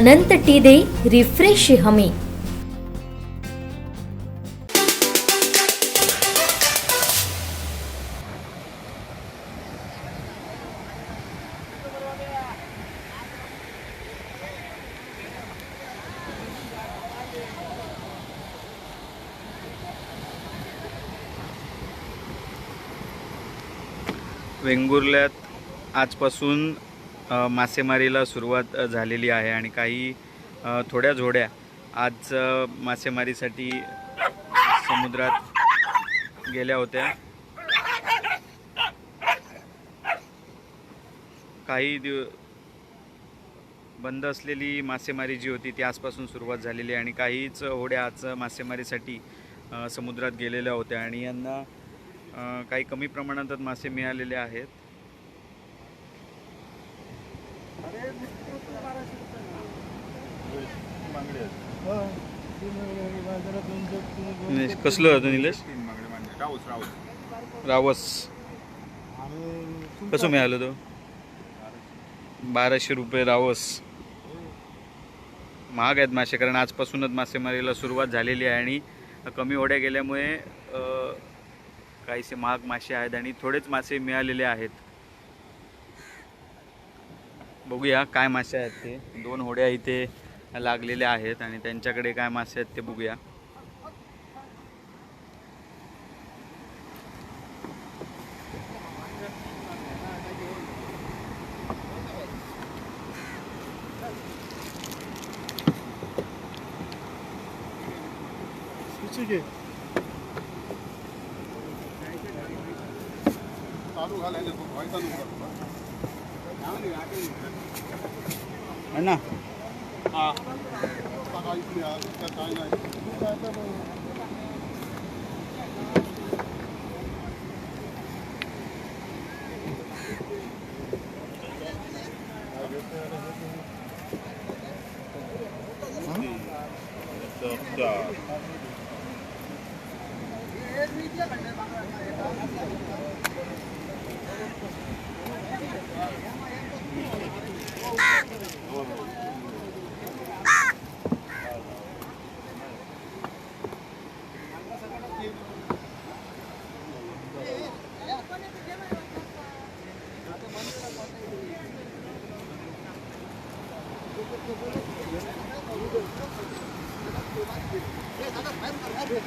अनंत T दे refresh हमी. वेंगुर्ल्यात आजपासून मासेमारीला सुरुवात झालेली आहे आणि काही थोड्या झोड्या आज मासेमारीसाठी समुद्रात गेल्या होत्या. काही दिव बंद असलेली मासेमारी जी होती ती आजपासून सुरुवात झालेली आहे आणि काहीच होड्या आज मासेमारीसाठी समुद्रात गेलेल्या होत्या आणि यांना काही कमी प्रमाणात मासे मिळालेले आहेत. निलेश, कसलं होतं निलेश? रावस. कसं मिळालं तो? बाराशे रुपये रावस. महाग आहेत मासे कारण आजपासूनच मासेमारीला सुरुवात झालेली आहे आणि कमी होड्या गेल्यामुळे काहीसे महाग मासे आहेत आणि थोडेच मासे मिळालेले आहेत. बघूया काय मासे आहेत ते. दोन होड्या इथे. लागलेल्या आहेत आणि त्यांच्याकडे काय मासे आहेत ते बघूया. अण्णा あ高いってやったらない。Yeah,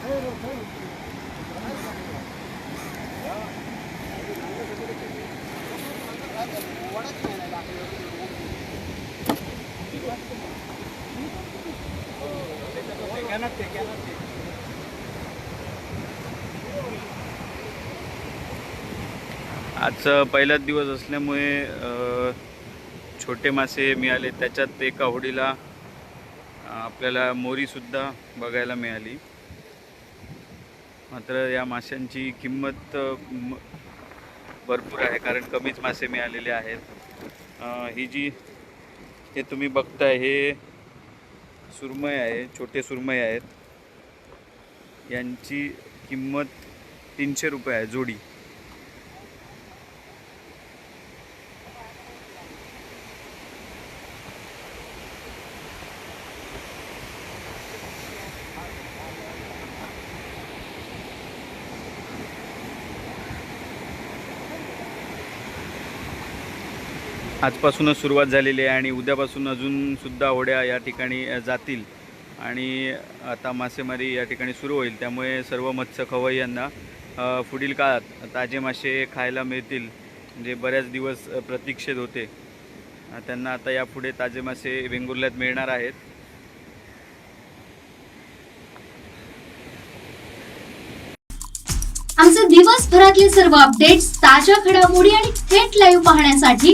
आज पहिलाच दिवस असल्यामुळे छोटे मासे मिळाले. त्याच्यात एका होडीला आपल्याला मोरीसुद्धा बघायला मिळाली. मात्र या माशांची किंमत म- भरपूर आहे कारण कमीच मासे मिळालेले आहेत. ही जी हे तुम्ही बघताय हे सुरमई आहे छोटे सुरमई आहेत. यांची किंमत तीनशे रुपये आहे जोडी. आजपासूनच सुरुवात झालेली आहे आणि उद्यापासून अजून सुद्धा होड्या या ठिकाणी जातील. आणि आता मासेमारी या ठिकाणी सुरू होईल. त्यामुळे सर्व मत्स्य खवय यांना पुढील काळात ताजे मासे खायला मिळतील. जे बऱ्याच दिवस प्रतीक्षेत होते. त्यांना आता यापुढे ताजे मासे वेंगुर्ल्यात मिळणार आहेत. आमचे दिवसभरातले सर्व अपडेट्स ताज्या घडामोडी आणि थेट लाईव्ह पाहण्यासाठी